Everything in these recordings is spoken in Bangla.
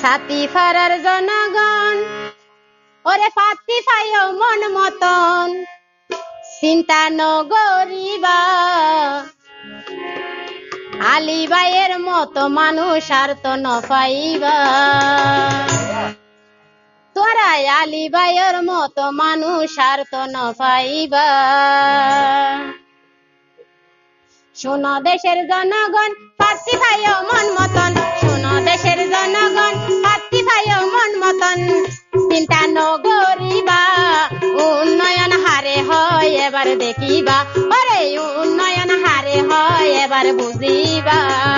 সাথী ফারার জনগণ। ওরে ফাতি ফাইও মন মতন, চিন্তা নগরিবা। আলী ভাইয়ের মতো মানুষ আর তো নফাইবা তোরাই আলী ভাইয়ের মতো মানুষ আর তো নফাইবা শোনো দেশের জনগণ ফাঁসি ভাইও মন মতন, শোনো দেশের জনগণ। Shiva.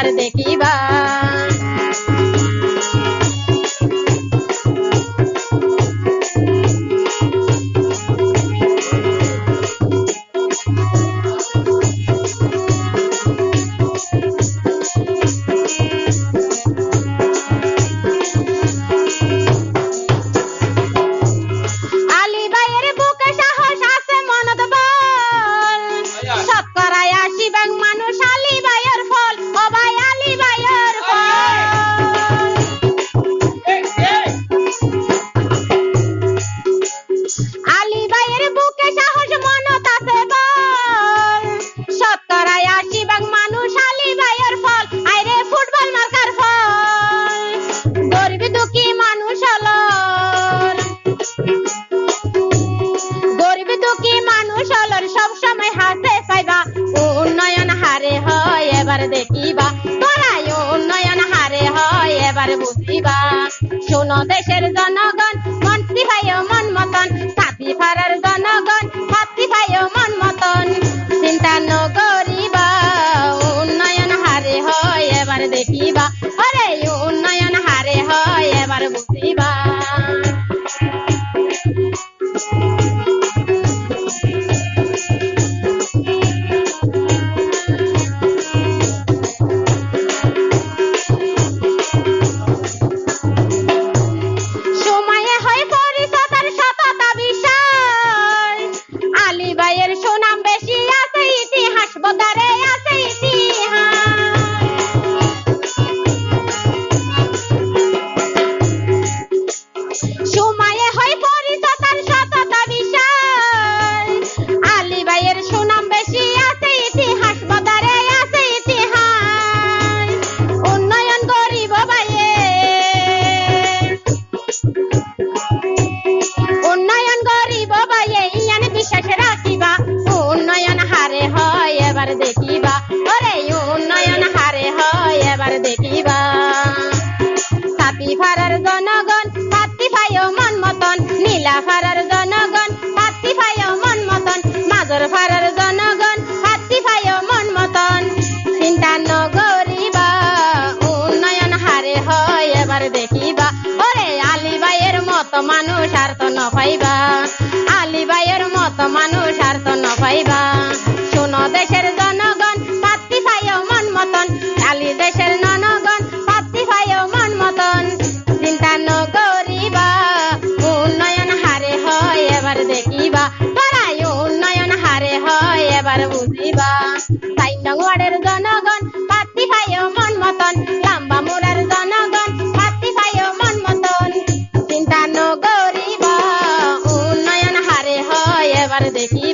वरदे की बात শোনো দেশের জনগণ, মন্ত্রী ভাইও মন মতন, সাথী ফারার জনগণ, সাথী ভাইও মন মতন। চিন্তা নগরিবা উন্নয়ন হারে হয়, এবার দেখিবা দেখি